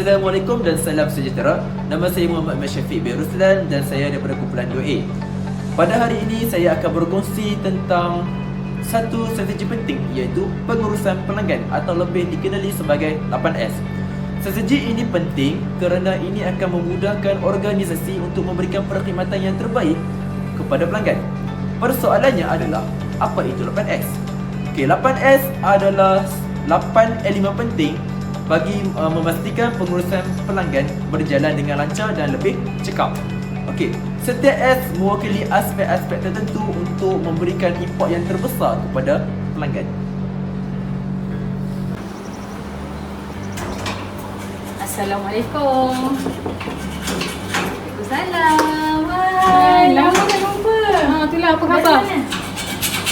Assalamualaikum dan salam sejahtera. Nama saya Muhammad Masyafiq bin Ruslan dan saya daripada kumpulan 2A. Pada hari ini saya akan berkongsi tentang satu strategi penting iaitu pengurusan pelanggan atau lebih dikenali sebagai 8S. Strategi ini penting kerana ini akan memudahkan organisasi untuk memberikan perkhidmatan yang terbaik kepada pelanggan. Persoalannya adalah apa itu 8S? Okey, 8S adalah 8 elemen penting bagi uh, memastikan pengurusan pelanggan berjalan dengan lancar dan lebih cekap. Okey, setiap S mewakili aspek-aspek tertentu untuk memberikan impak yang terbesar kepada pelanggan. Assalamualaikum. Waalaikumsalam. Hai, lama tak jumpa. Ha, itulah apa khabar? Mana?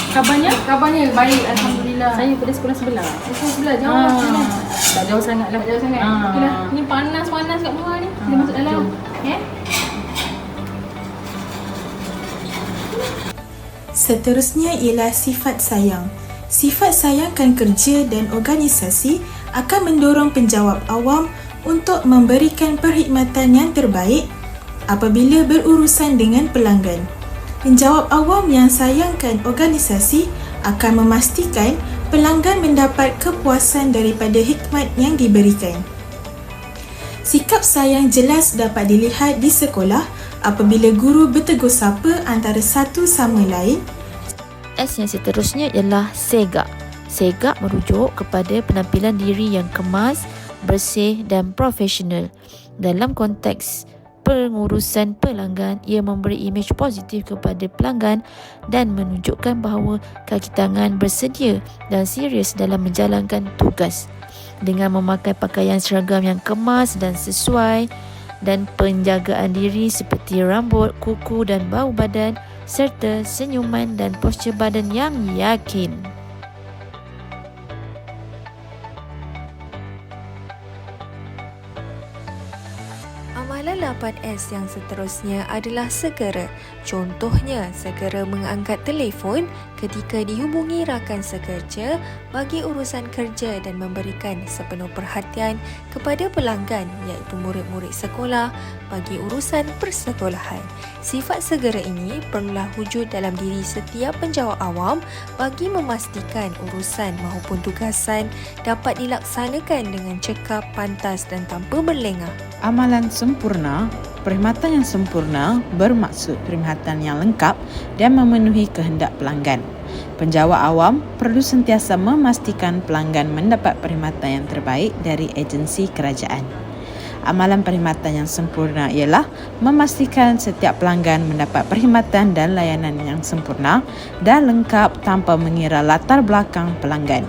Kabarnya? Kabarnya baik alhamdulillah. Saya pada sekolah sebelah. Saya sebelah jauh Ah, lah sini. tak jauh sangat lah. Tak jauh sangat. Ah. Okeylah, ni panas-panas kat bawah ni. Kita Ah, masuk dalam. jom. Eh? Seterusnya ialah sifat sayang. Sifat sayangkan kerja dan organisasi akan mendorong penjawab awam untuk memberikan perkhidmatan yang terbaik apabila berurusan dengan pelanggan. Penjawab awam yang sayangkan organisasi akan memastikan pelanggan mendapat kepuasan daripada hikmat yang diberikan. Sikap sayang jelas dapat dilihat di sekolah apabila guru bertegur sapa antara satu sama lain S yang seterusnya ialah Sega. Sega merujuk kepada penampilan diri yang kemas, bersih dan profesional. Dalam konteks pengurusan pelanggan, ia memberi imej positif kepada pelanggan dan menunjukkan bahawa kaki tangan bersedia dan serius dalam menjalankan tugas. Dengan memakai pakaian seragam yang kemas dan sesuai dan penjagaan diri seperti rambut, kuku dan bau badan, serta senyuman dan postur badan yang yakin. Amalan 8S yang seterusnya adalah segera. Contohnya, segera mengangkat telefon ketika dihubungi rakan sekerja bagi urusan kerja dan memberikan sepenuh perhatian kepada pelanggan iaitu murid-murid sekolah bagi urusan persekolahan. Sifat segera ini perlulah wujud dalam diri setiap penjawat awam bagi memastikan urusan maupun tugasan dapat dilaksanakan dengan cekap, pantas dan tanpa berlengah. Amalan sempurna, perkhidmatan yang sempurna bermaksud perkhidmatan yang lengkap dan memenuhi kehendak pelanggan. Penjawat awam perlu sentiasa memastikan pelanggan mendapat perkhidmatan yang terbaik dari agensi kerajaan. Amalan perkhidmatan yang sempurna ialah memastikan setiap pelanggan mendapat perkhidmatan dan layanan yang sempurna dan lengkap tanpa mengira latar belakang pelanggan.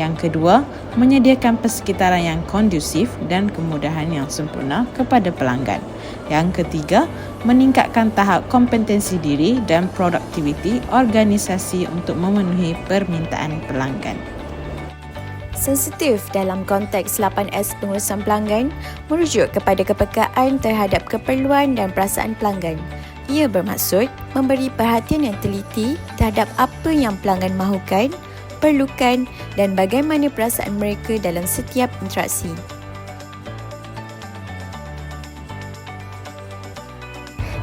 Yang kedua, menyediakan persekitaran yang kondusif dan kemudahan yang sempurna kepada pelanggan. Yang ketiga, meningkatkan tahap kompetensi diri dan produktiviti organisasi untuk memenuhi permintaan pelanggan. Sensitif dalam konteks 8S pengurusan pelanggan merujuk kepada kepekaan terhadap keperluan dan perasaan pelanggan. Ia bermaksud memberi perhatian yang teliti terhadap apa yang pelanggan mahukan, perlukan dan bagaimana perasaan mereka dalam setiap interaksi.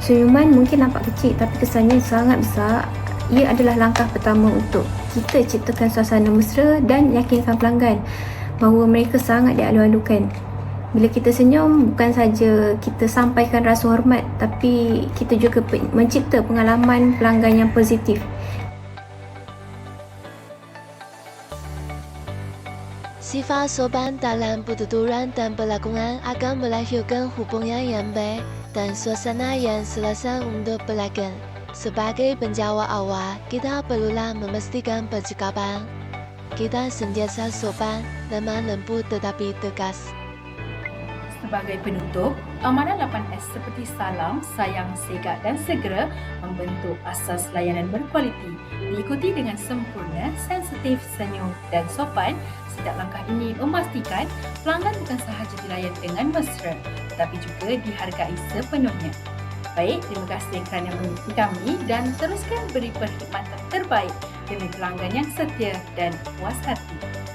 Senyuman mungkin nampak kecil tapi kesannya sangat besar. Ia adalah langkah pertama untuk kita ciptakan suasana mesra dan yakinkan pelanggan bahawa mereka sangat dialu-alukan. Bila kita senyum, bukan saja kita sampaikan rasa hormat tapi kita juga mencipta pengalaman pelanggan yang positif. Sifat sopan dalam pertuturan dan perlakuan akan melahirkan hubungan yang baik dan suasana yang selesa untuk pelanggan. Sebagai penjawat awal, kita perlulah memastikan percakapan. Kita sentiasa sopan, lemah lembut tetapi tegas. Sebagai penutup, amalan 8S seperti salam, sayang, segat dan segera membentuk asas layanan berkualiti. Diikuti dengan sempurna, sensitif, senyum dan sopan, setiap langkah ini memastikan pelanggan bukan sahaja dilayan dengan mesra tetapi juga dihargai sepenuhnya. Baik, terima kasih kerana mengikuti kami dan teruskan beri perkhidmatan terbaik demi pelanggan yang setia dan puas hati.